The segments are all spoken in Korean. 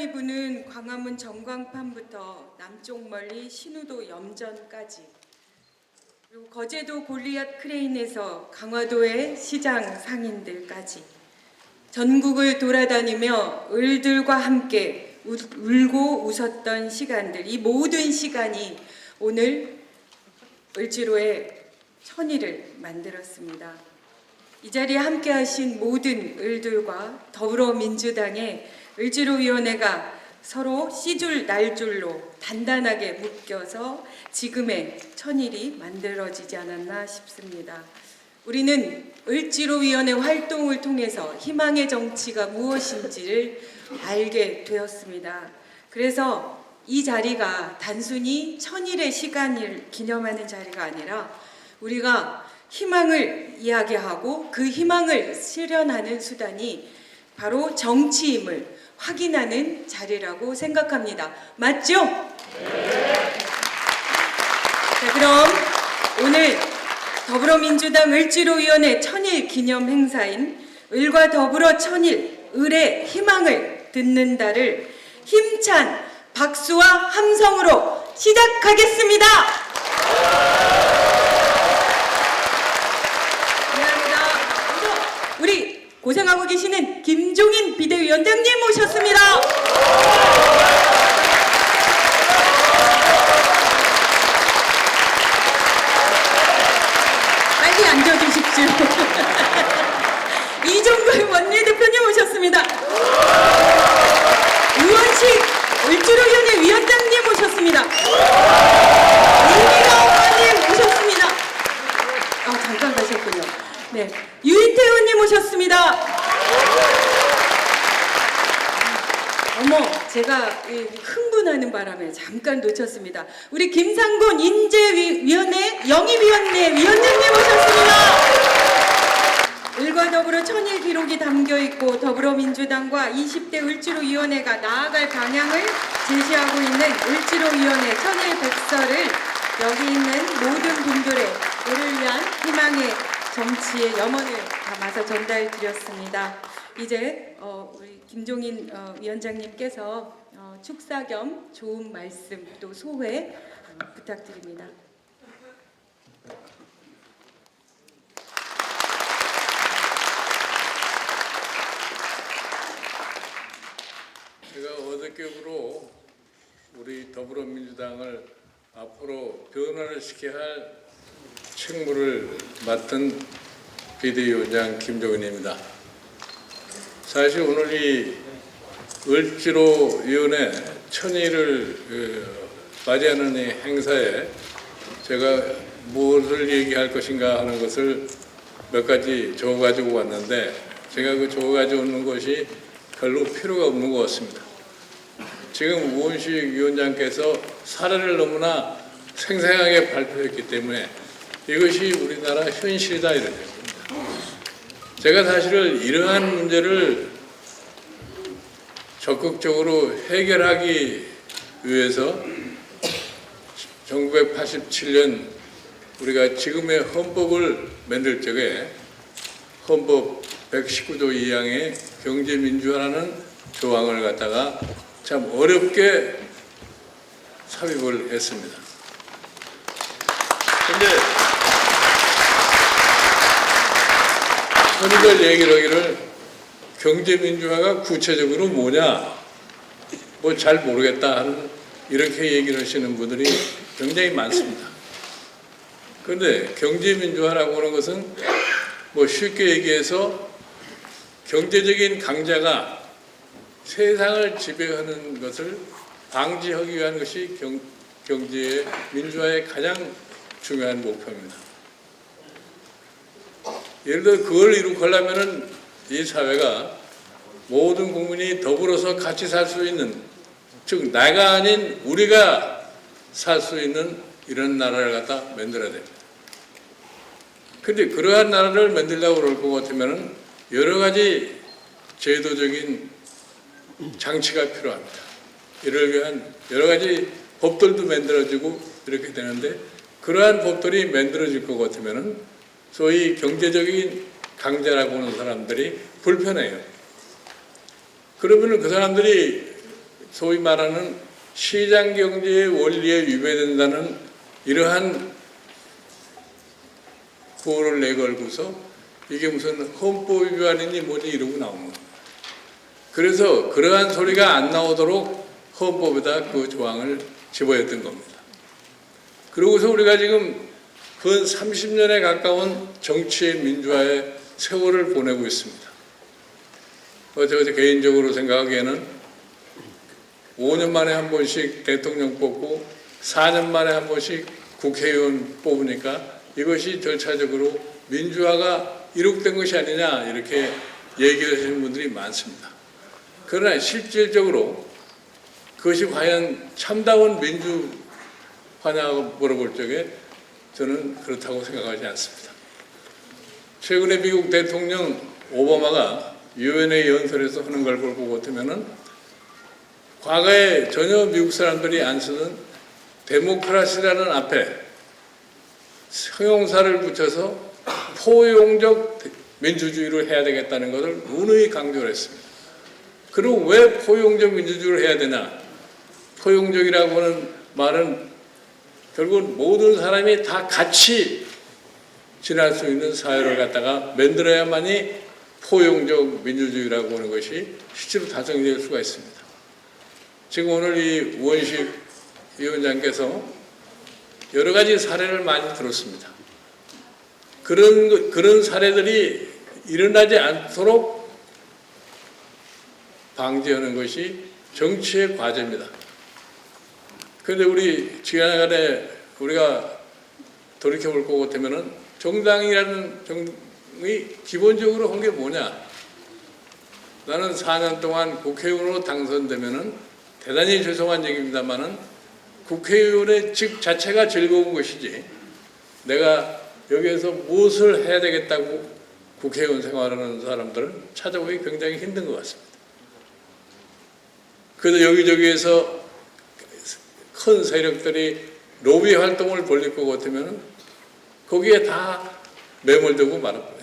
찬바람이 부는 광화문 전광판부터 남쪽 멀리 신우도 염전까지 그리고 거제도 골리앗 크레인에서 강화도의 시장 상인들까지 전국을 돌아다니며 을들과 함께 우- 울고 웃었던 시간들 이 모든 시간이 오늘 을지로의 천일을 만들었습니다. 이 자리에 함께 하신 모든 을들과 더불어민주당의 을지로위원회가 서로 씨줄 날줄로 단단하게 묶여서 지금의 천일이 만들어지지 않았나 싶습니다. 우리는 을지로위원회 활동을 통해서 희망의 정치가 무엇인지를 알게 되었습니다. 그래서 이 자리가 단순히 천일의 시간을 기념하는 자리가 아니라 우리가 희망을 이야기하고 그 희망을 실현하는 수단이 바로 정치임을 확인하는 자리라고 생각합니다. 맞죠? 자, 그럼 오늘 더불어민주당 을지로위원회 천일 기념 행사인 을과 더불어 천일 을의 희망을 듣는다를 힘찬 박수와 함성으로 시작하겠습니다. 우선 우리 고생하고 계시는 김종인 비대위원장님 모셨습니다. 빨리 앉아주십시오. 이종걸 원내대표님 오셨습니다. 의원식 을지로위원회 위원장님 오셨습니다. 이미가 의원님 오셨습니다. 아 잠깐 가셨군요. 네, 유인태 의원님 오셨습니다. 어머, 제가 이 흥분하는 바람에 잠깐 놓쳤습니다. 우리 김상곤 인재위원회 영입위원회 위원장님 오셨습니다. 을과 더불어 천일 기록이 담겨 있고 더불어민주당과 20대 을지로위원회가 나아갈 방향을 제시하고 있는 을지로위원회 천일 백서를 여기 있는 모든 분들의 을을 위한 희망의 정치의 염원을 담아서 전달 드렸습니다. 이제 어, 우리 김종인 어, 위원장님께서 어, 축사 겸 좋은 말씀 또 소회 어, 부탁드립니다. 제가 어저께부로 우리 더불어민주당을 앞으로 변화를 시켜야 할 책무를 맡은 비대위원장 김종인입니다. 사실 오늘 이 을지로위원회 천일을 어, 맞이하는 이 행사에 제가 무엇을 얘기할 것인가 하는 것을 몇 가지 적어가지고 왔는데 제가 그 적어가지고 오는 것이 별로 필요가 없는 것 같습니다. 지금 우원식 위원장께서 사례를 너무나 생생하게 발표했기 때문에 이것이 우리나라 현실이다 이런 겁니다. 제가 사실은 이러한 문제를 적극적으로 해결하기 위해서 1987년 우리가 지금의 헌법을 만들 적에 헌법 119조 2항의 경제민주화라는 조항을 갖다가 참 어렵게 삽입을 했습니다. 근데 흔히들 얘기를 하기를 경제민주화가 구체적으로 뭐냐 뭐 잘 모르겠다 하는 이렇게 얘기를 하시는 분들이 굉장히 많습니다. 그런데 경제민주화라고 하는 것은 뭐 쉽게 얘기해서 경제적인 강자가 세상을 지배하는 것을 방지하기 위한 것이 경, 경제의 민주화의 가장 중요한 목표입니다. 예를 들어 그걸 이룩하려면은 이 사회가 모든 국민이 더불어서 같이 살 수 있는 즉 내가 아닌 우리가 살 수 있는 이런 나라를 갖다 만들어야 됩니다. 근데 그러한 나라를 만들려고 그럴 것 같으면은 여러 가지 제도적인 장치가 필요합니다. 이를 위한 여러 가지 법들도 만들어지고 이렇게 되는데 그러한 법들이 만들어질 것 같으면은 소위 경제적인 강자라고 하는 사람들이 불편해요. 그러면은 그 사람들이 소위 말하는 시장 경제의 원리에 위배된다는 이러한 구호를 내걸고서 이게 무슨 헌법 위반이니 뭐니 이러고 나오는 거예요. 그래서 그러한 소리가 안 나오도록 헌법에다 그 조항을 집어였던 겁니다. 그러고서 우리가 지금 근 30년에 가까운 정치의 민주화의 세월을 보내고 있습니다. 어제 어제 개인적으로 생각하기에는 5년 만에 한 번씩 대통령 뽑고 4년 만에 한 번씩 국회의원 뽑으니까 이것이 절차적으로 민주화가 이룩된 것이 아니냐 이렇게 얘기하시는 분들이 많습니다. 그러나 실질적으로 그것이 과연 참다운 민주화냐고 물어볼 적에 저는 그렇다고 생각하지 않습니다. 최근에 미국 대통령 오바마가 유엔의 연설에서 하는 걸 보고 같으면은 과거에 전혀 미국 사람들이 안 쓰는 데모크라시라는 앞에 형용사를 붙여서 포용적 민주주의를 해야 되겠다는 것을 누누이 강조를 했습니다. 그리고 왜 포용적 민주주의를 해야 되냐? 포용적이라고 하는 말은 결국 모든 사람이 다 같이 지날 수 있는 사회를 갖다가 만들어야만이 포용적 민주주의라고 하는 것이 실제로 달성될 수가 있습니다. 지금 오늘 이 우원식 위원장께서 여러 가지 사례를 많이 들었습니다. 그런 거- 그런 사례들이 일어나지 않도록 방지하는 것이 정치의 과제입니다. 그런데 우리 지난해 우리가 돌이켜 볼것 같으면은 정당이라는 정이 기본적으로 한 게 뭐냐? 나는 4년 동안 국회의원으로 당선되면은 대단히 죄송한 얘기입니다만은 국회의원의 직 자체가 즐거운 것이지 내가 여기에서 무엇을 해야 되겠다고 국회의원 생활하는 사람들은 찾아보기 굉장히 힘든 것 같습니다. 그래서 여기저기에서 큰 세력들이 로비 활동을 벌릴 것 같으면 거기에 다 매몰되고 말을 거예요.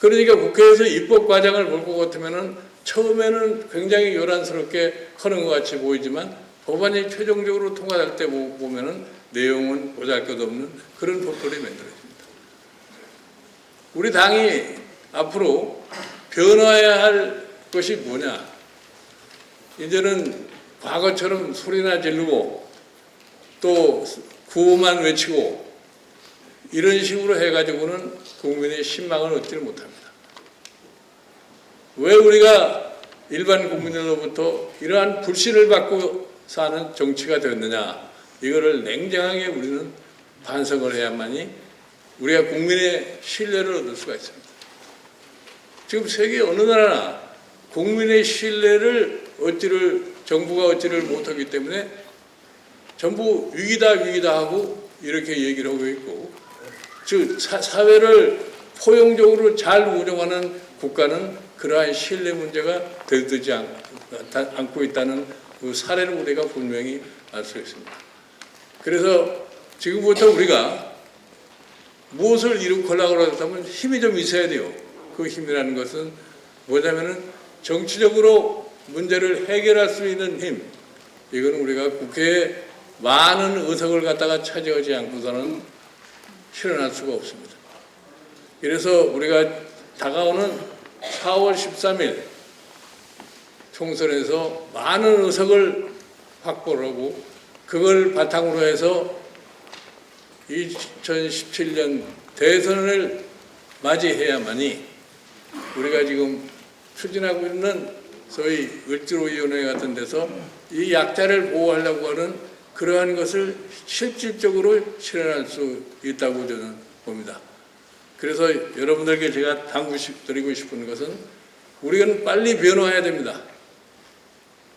그러니까 국회에서 입법 과정을 볼 것 같으면 처음에는 굉장히 요란스럽게 하는 것 같이 보이지만 법안이 최종적으로 통과될 때 보- 보면은 내용은 보잘것없는 그런 법들이 만들어집니다. 우리 당이 앞으로 변화해야 할 것이 뭐냐? 이제는 과거처럼 소리나 지르고 또 구호만 외치고 이런 식으로 해가지고는 국민의 신망을 얻지를 못합니다. 왜 우리가 일반 국민들로부터 이러한 불신을 받고 사는 정치가 되었느냐? 이거를 냉정하게 우리는 반성을 해야만이 우리가 국민의 신뢰를 얻을 수가 있습니다. 지금 세계 어느 나라나 국민의 신뢰를 얻지를 정부가 얻지를 못하기 때문에 전부 위기다 위기다 하고 이렇게 얘기를 하고 있고 즉 사, 사회를 포용적으로 잘 운영하는 국가는 그러한 신뢰 문제가 들뜨지 않, 않고 있다는 그 사례를 우리가 분명히 알 수 있습니다. 그래서 지금부터 우리가 무엇을 이룩하려고 하면 힘이 좀 있어야 돼요. 그 힘이라는 것은 뭐냐면은 정치적으로 문제를 해결할 수 있는 힘. 이거는 우리가 국회에 많은 의석을 갖다가 차지하지 않고서는 실현할 수가 없습니다. 그래서 우리가 다가오는 4월 13일 총선에서 많은 의석을 확보를 하고 그걸 바탕으로 해서 2017년 대선을 맞이해야만이 우리가 지금 추진하고 있는 소위 을지로위원회 같은 데서 이 약자를 보호하려고 하는 그러한 것을 실질적으로 실현할 수 있다고 저는 봅니다. 그래서 여러분들께 제가 당부드리고 싶은 것은 우리는 빨리 변화해야 됩니다.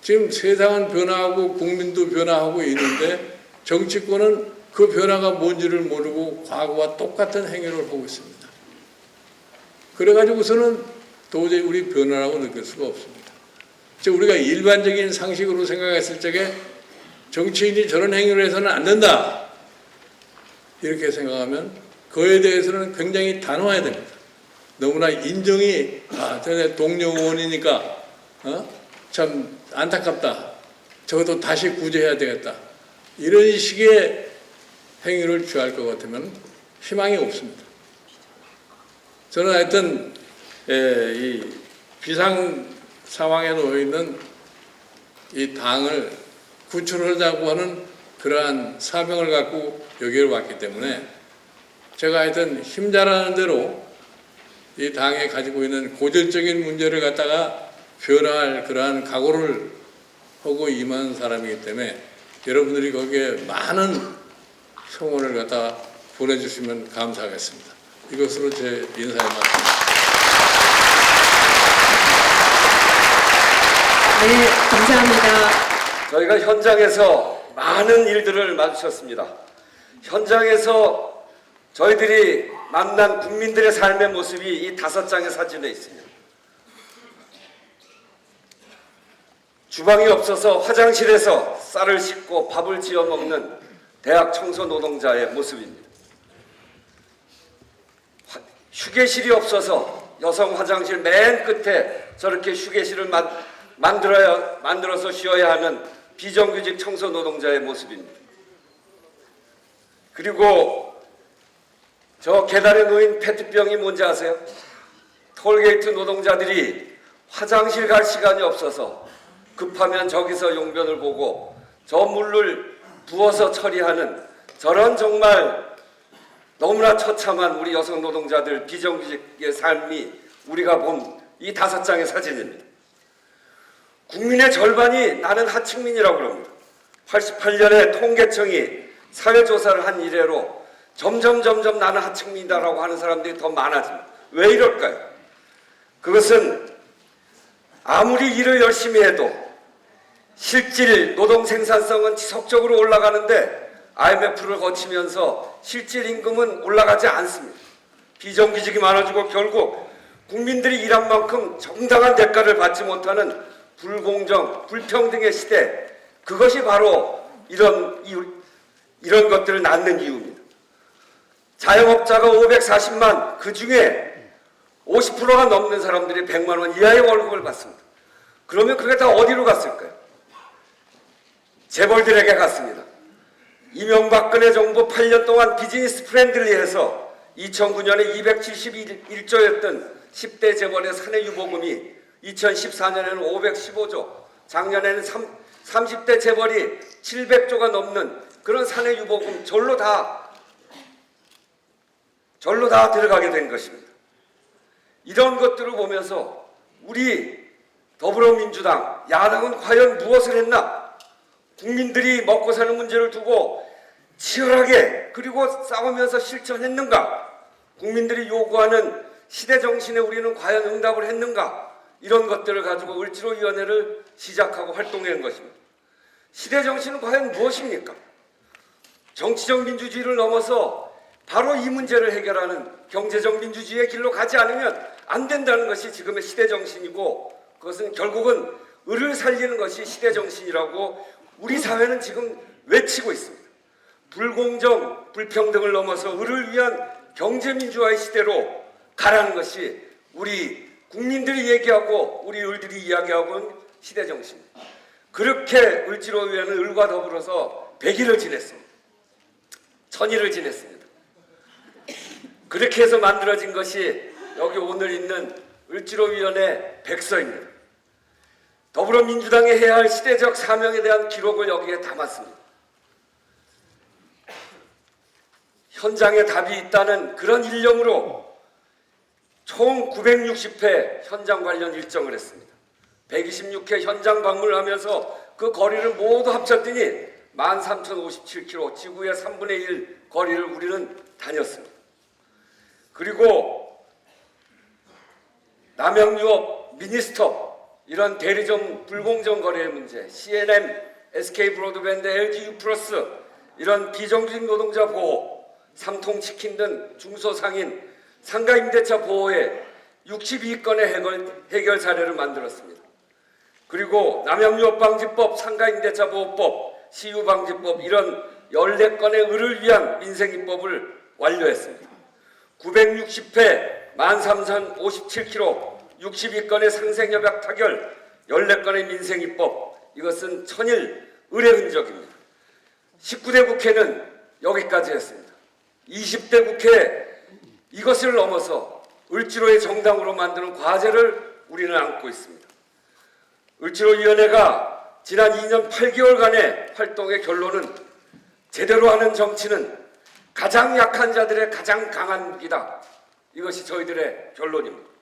지금 세상은 변화하고 국민도 변화하고 있는데 정치권은 그 변화가 뭔지를 모르고 과거와 똑같은 행위를 하고 있습니다. 그래가지고서는 도저히 우리 변화라고 느낄 수가 없습니다. 즉 우리가 일반적인 상식으로 생각했을 적에 정치인이 저런 행위를 해서는 안 된다. 이렇게 생각하면 그에 대해서는 굉장히 단호해야 됩니다. 너무나 인정이 아, 전에 동료 의원이니까 어? 참 안타깝다. 적어도 다시 구제해야 되겠다. 이런 식의 행위를 취할 것 같으면 희망이 없습니다. 저는 하여튼 에, 이 비상 상황에 놓여 있는 이 당을 구출하자고 하는 그러한 사명을 갖고 여기를 왔기 때문에 제가 하여튼 힘자라는 대로 이 당에 가지고 있는 고질적인 문제를 갖다가 변화할 그러한 각오를 하고 임한 사람이기 때문에 여러분들이 거기에 많은 성원을 갖다 보내주시면 감사하겠습니다. 이것으로 제 인사의 말씀. 네, 감사합니다. 저희가 현장에서 많은 일들을 마주쳤습니다. 현장에서 저희들이 만난 국민들의 삶의 모습이 이 다섯 장의 사진에 있습니다. 주방이 없어서 화장실에서 쌀을 씻고 밥을 지어 먹는 대학 청소 노동자의 모습입니다. 화- 휴게실이 없어서 여성 화장실 맨 끝에 저렇게 휴게실을 만, 만들어야, 만들어서 쉬어야 하는 비정규직 청소 노동자의 모습입니다. 그리고 저 계단에 놓인 페트병이 뭔지 아세요? 톨게이트 노동자들이 화장실 갈 시간이 없어서 급하면 저기서 용변을 보고 저 물을 부어서 처리하는 저런 정말 너무나 처참한 우리 여성 노동자들 비정규직의 삶이 우리가 본 이 다섯 장의 사진입니다. 국민의 절반이 나는 하층민이라고 그럽니다. 88년에 통계청이 사회조사를 한 이래로 점점 점점 나는 하층민이다라고 하는 사람들이 더 많아집니다. 왜 이럴까요? 그것은 아무리 일을 열심히 해도 실질 노동 생산성은 지속적으로 올라가는데 IMF를 거치면서 실질 임금은 올라가지 않습니다. 비정규직이 많아지고 결국 국민들이 일한 만큼 정당한 대가를 받지 못하는 불공정, 불평등의 시대 그것이 바로 이런 이런 것들을 낳는 이유입니다. 자영업자가 540만 그 중에 50%가 넘는 사람들이 100만 원 이하의 월급을 받습니다. 그러면 그게 다 어디로 갔을까요? 재벌들에게 갔습니다. 이명박근혜 정부 8년 동안 비즈니스 프렌들리해서 2009년에 271조였던 10대 재벌의 사내 유보금이 2014년에는 515조, 작년에는 3, 30대 재벌이 700조가 넘는 그런 사내 유보금 절로 다 절로 다 들어가게 된 것입니다. 이런 것들을 보면서 우리 더불어민주당 야당은 과연 무엇을 했나? 국민들이 먹고 사는 문제를 두고 치열하게 그리고 싸우면서 실천했는가? 국민들이 요구하는 시대 정신에 우리는 과연 응답을 했는가? 이런 것들을 가지고 을지로위원회를 시작하고 활동한 것입니다. 시대 정신은 과연 무엇입니까? 정치적 민주주의를 넘어서 바로 이 문제를 해결하는 경제적 민주주의의 길로 가지 않으면 안 된다는 것이 지금의 시대 정신이고 그것은 결국은 을을 살리는 것이 시대 정신이라고 우리 사회는 지금 외치고 있습니다. 불공정, 불평등을 넘어서 을을 위한 경제 민주화의 시대로 가라는 것이 우리 국민들이 얘기하고 우리 을들이 이야기하고 있는 시대 정신입니다. 그렇게 을지로위원회는 을과 더불어서 100일을 지냈습니다. 천일을 지냈습니다. 그렇게 해서 만들어진 것이 여기 오늘 있는 을지로위원회 백서입니다. 더불어민주당이 해야 할 시대적 사명에 대한 기록을 여기에 담았습니다. 현장에 답이 있다는 그런 일념으로 총 960회 현장 관련 일정을 했습니다. 126회 현장 방문을 하면서 그 거리를 모두 합쳤더니 13,057km, 지구의 3분의 1 거리를 우리는 다녔습니다. 그리고 남영유업, 미니스톱 이런 대리점 불공정 거래의 문제, CNN, SK 브로드밴드, LG U 플러스 이런 비정규직 노동자 보호, 삼통치킨 등 중소상인 상가 임대차 보호에 62건의 해결, 해결 사례를 만들었습니다. 그리고 남영유업 방지법, 상가 임대차 보호법, 시유 방지법 이런 14건의 을을 위한 민생 입법을 완료했습니다. 960회 13,057km 62건의 상생협약 타결 14건의 민생입법 이것은 천일 의례 흔적입니다. 19대 국회는 여기까지 했습니다. 20대 국회 이것을 넘어서 을지로의 정당으로 만드는 과제를 우리는 안고 있습니다. 을지로위원회가 지난 2년 8개월간의 활동의 결론은 제대로 하는 정치는 가장 약한 자들의 가장 강한 무기다. 이것이 저희들의 결론입니다.